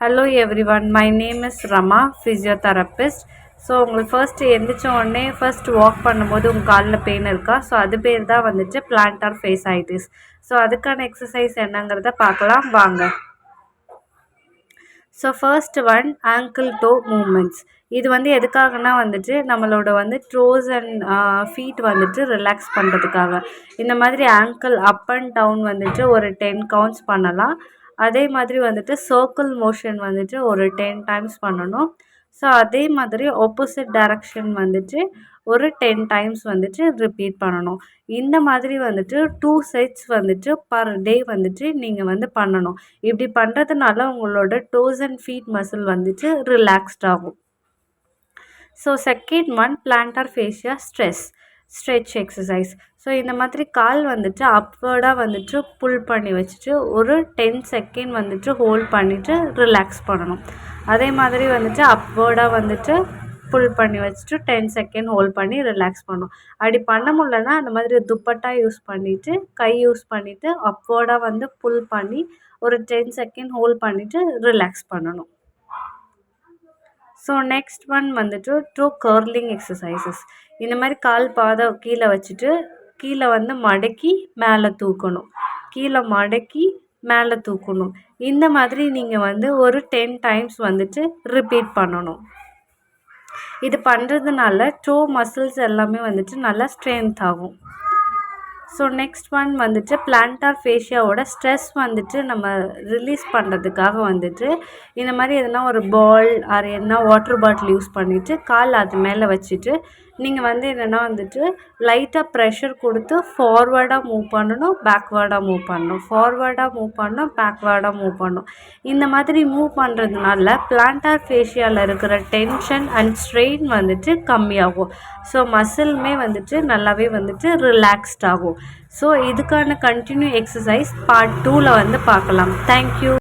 Hello everyone my name is Rama physiotherapist so உங்களுக்கு first எந்திரிச்ச உடனே ஃபர்ஸ்ட் வாக் பண்ணும்போது உங்கள் காலில் பெயின் இருக்கா? ஸோ அது பேர் தான் வந்துட்டு பிளான்டார் ஃபேஸைட்டிஸ் ஸோ அதுக்கான எக்ஸசைஸ் என்னங்கிறத பார்க்கலாம். வாங்க. So first one ankle toe movements இது வந்து எதுக்காகனா வந்துட்டு நம்மளோட வந்து ட்ரோஸ் அண்ட் ஃபீட் வந்துட்டு ரிலாக்ஸ் பண்ணுறதுக்காக இந்த மாதிரி ஆங்கிள் அப் அண்ட் டவுன் வந்துட்டு ஒரு டென் கவுண்ட்ஸ் பண்ணலாம். அதே மாதிரி வந்துட்டு சர்க்கிள் மோஷன் வந்துட்டு ஒரு டென் டைம்ஸ் பண்ணணும். ஸோ அதே மாதிரி ஆப்போசிட் டைரக்ஷன் வந்துட்டு ஒரு டென் டைம்ஸ் வந்துட்டு ரிப்பீட் பண்ணணும். இந்த மாதிரி வந்துட்டு டூ செட்ஸ் வந்துட்டு பர் டே வந்துட்டு நீங்கள் வந்து பண்ணணும். இப்படி பண்ணுறதுனால உங்களோட டோஸ் அண்ட் ஃபீட் மசில் வந்துட்டு ரிலாக்ஸ்ட் ஆகும். So second one plantar fascia stress stretch exercise so இந்த மாதிரி கால் வந்துட்டு அப்வேர்டாக வந்துட்டு புல் பண்ணி வச்சுட்டு ஒரு டென் செகண்ட் வந்துட்டு ஹோல்ட் பண்ணிவிட்டு ரிலாக்ஸ் பண்ணணும். அதே மாதிரி வந்துட்டு அப்வேர்டாக வந்துட்டு புல் பண்ணி வச்சுட்டு டென் செகண்ட் ஹோல்ட் பண்ணி ரிலாக்ஸ் பண்ணணும். அப்படி பண்ண முடிலன்னா அந்த மாதிரி துப்பட்டா யூஸ் பண்ணிவிட்டு கை யூஸ் பண்ணிவிட்டு அப்வேர்டாக வந்து புல் பண்ணி ஒரு டென் செகண்ட் ஹோல்ட் பண்ணிவிட்டு ரிலாக்ஸ் பண்ணணும். ஸோ நெக்ஸ்ட் ஒன் வந்துட்டு டூ கர்லிங் எக்ஸசைசஸ் இந்த மாதிரி கால் பாதம் கீழே வச்சுட்டு கீழே வந்து மடக்கி மேலே தூக்கணும். கீழே மடக்கி மேலே தூக்கணும். இந்த மாதிரி நீங்கள் வந்து ஒரு டென் டைம்ஸ் வந்துட்டு ரிப்பீட் பண்ணணும். இது பண்ணுறதுனால டோ மசில்ஸ் எல்லாமே வந்துட்டு நல்லா ஸ்ட்ரென்த் ஆகும். ஸோ நெக்ஸ்ட் ஒன் வந்துட்டு பிளான்டார் ஃபேஷியாவோட ஸ்ட்ரெஸ் வந்துட்டு நம்ம ரிலீஸ் பண்ணுறதுக்காக வந்துட்டு இந்த மாதிரி எதனா ஒரு பால் அது எதனா வாட்டர் பாட்டில் யூஸ் பண்ணிவிட்டு கால் அது மேலே வச்சுட்டு நீங்கள் வந்து என்னென்னா வந்துட்டு லைட்டாக ப்ரெஷர் கொடுத்து ஃபார்வேர்டாக மூவ் பண்ணணும் பேக்வேர்டாக மூவ் பண்ணணும். ஃபார்வேர்டாக மூவ் பண்ணணும் பேக்வேர்டாக மூவ் பண்ணணும். இந்த மாதிரி மூவ் பண்ணுறதுனால பிளான்டார் ஃபேஷியாவில் இருக்கிற டென்ஷன் அண்ட் ஸ்ட்ரெயின் வந்துட்டு கம்மியாகும். ஸோ மசிலுமே வந்துட்டு நல்லாவே வந்துட்டு ரிலாக்ஸ்ட் ஆகும். ஸோ இதுக்கான கண்டினியூ எக்ஸசைஸ் பார்ட் டூவில் வந்து பார்க்கலாம். தேங்க்யூ